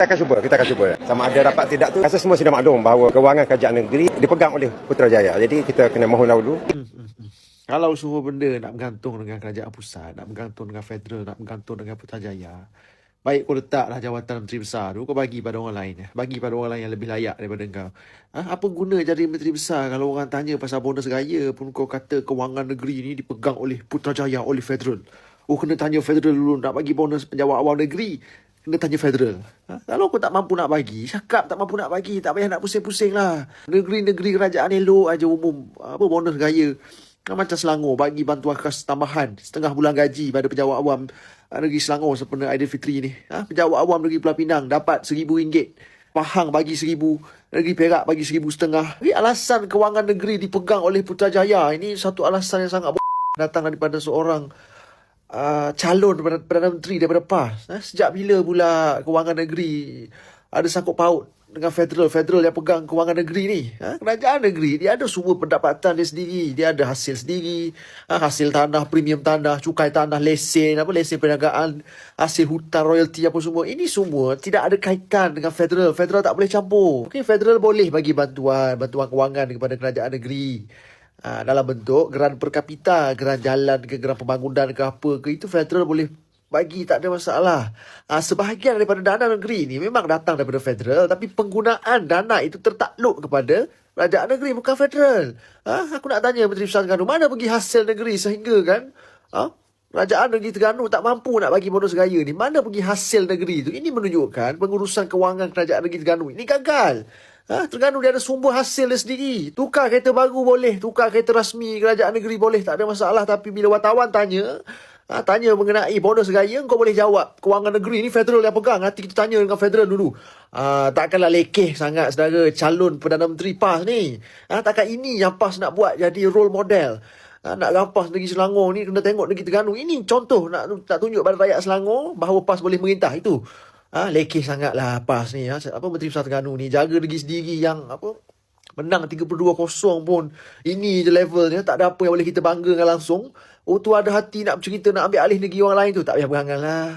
Kita akan cuba, kita akan cuba. Sama ada dapat tidak tu, rasa semua sudah maklum bahawa kewangan kerajaan negeri dipegang oleh Putrajaya. Jadi kita kena mohon dahulu. Kalau semua benda nak bergantung dengan kerajaan pusat, nak bergantung dengan federal, nak bergantung dengan Putrajaya, baik kau letaklah jawatan menteri besar tu, kau bagi pada orang lain. eh. Bagi pada orang lain yang lebih layak daripada kau. Ha? Apa guna jadi menteri besar kalau orang tanya pasal bonus raya pun kau kata kewangan negeri ni dipegang oleh Putrajaya, oleh federal. Oh, kena tanya federal dulu nak bagi bonus penjawat awam negeri. Kena tanya federal. Ha? Kalau kau tak mampu nak bagi, cakap tak mampu nak bagi. Tak payah nak pusing-pusing lah. Negeri-negeri kerajaan elok aja umum. Apa bonus raya. Kan macam Selangor bagi bantuan khas tambahan setengah bulan gaji pada pejabat awam ah, negeri Selangor sempena Aidilfitri ni. Ha? Pejabat awam negeri Pulau Pinang dapat seribu ringgit. Pahang bagi seribu. Negeri Perak bagi seribu setengah. Ini alasan kewangan negeri dipegang oleh Putrajaya. Ini satu alasan yang sangat b- datang daripada seorang uh, calon Perdana, Menteri daripada PAS. Ha? Sejak bila pula kewangan negeri ada sangkut paut dengan federal federal yang pegang kewangan negeri ni ha? kerajaan negeri dia ada semua pendapatan dia sendiri dia ada hasil sendiri ha? hasil tanah premium tanah cukai tanah lesen apa lesen perniagaan hasil hutan royalty apa semua ini semua tidak ada kaitan dengan federal federal tak boleh campur okay, federal boleh bagi bantuan bantuan kewangan kepada kerajaan negeri Ha, dalam bentuk geran per kapita, geran jalan ke, geran pembangunan ke apa ke, itu federal boleh bagi, tak ada masalah. Ha, sebahagian daripada dana negeri ni memang datang daripada federal, tapi penggunaan dana itu tertakluk kepada kerajaan negeri, bukan federal. Ha, aku nak tanya Menteri Besar Terengganu, mana pergi hasil negeri sehingga kan, ha, Kerajaan negeri Terengganu tak mampu nak bagi bonus raya ni. Mana pergi hasil negeri tu? Ini menunjukkan pengurusan kewangan kerajaan negeri Terengganu ini gagal. Ha, Terengganu dia ada sumber hasil dia sendiri. Tukar kereta baru boleh. Tukar kereta rasmi kerajaan negeri boleh. Tak ada masalah. Tapi bila wartawan tanya, ha, tanya mengenai bonus raya, kau boleh jawab. Kewangan negeri ni federal yang pegang. Nanti kita tanya dengan federal dulu. Ha, takkanlah lekeh sangat saudara calon Perdana Menteri PAS ni. Ha, takkan ini yang PAS nak buat jadi role model. Ha, nak rampas negeri Selangor ni kena tengok negeri Terengganu. Ini contoh nak nak tunjuk pada rakyat Selangor bahawa PAS boleh merintah itu. Ha, lekeh sangatlah PAS ni. Ha, apa Menteri Besar Terengganu ni jaga negeri sendiri yang apa menang 32-0 pun ini je levelnya tak ada apa yang boleh kita banggakan langsung. Oh tu ada hati nak bercerita nak ambil alih negeri orang lain tu tak payah berangan lah.